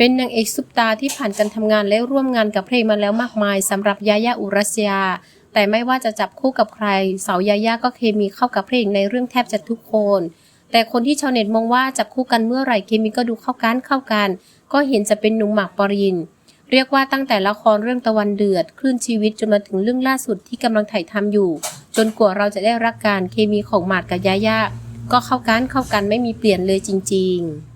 เป็นนางเอกซุปตาที่ผ่านการทำงานและร่วมงานกับเพลงมาแล้วมากมายสำหรับยายาอุรัสยา แต่ไม่ว่าจะจับคู่กับใคร สาวยายาก็เคมีเข้ากับเพลงในเรื่องแทบจะทุกคน แต่คนที่ชาวเน็ตมองว่าจับคู่กันเมื่อไหร่เคมีก็ดูเข้ากันเข้ากัน ก็เห็นจะเป็นหนุ่มหมากปรินเรียกว่าตั้งแต่ละครเรื่องตะวันเดือดคลื่นชีวิตจนมาถึงเรื่องล่าสุดที่กำลังถ่ายทำอยู่ จนกว่าเราจะได้รักกันเคมีของหมากกับยายาก็เข้ากันเข้ากันไม่มีเปลี่ยนเลยจริง ๆ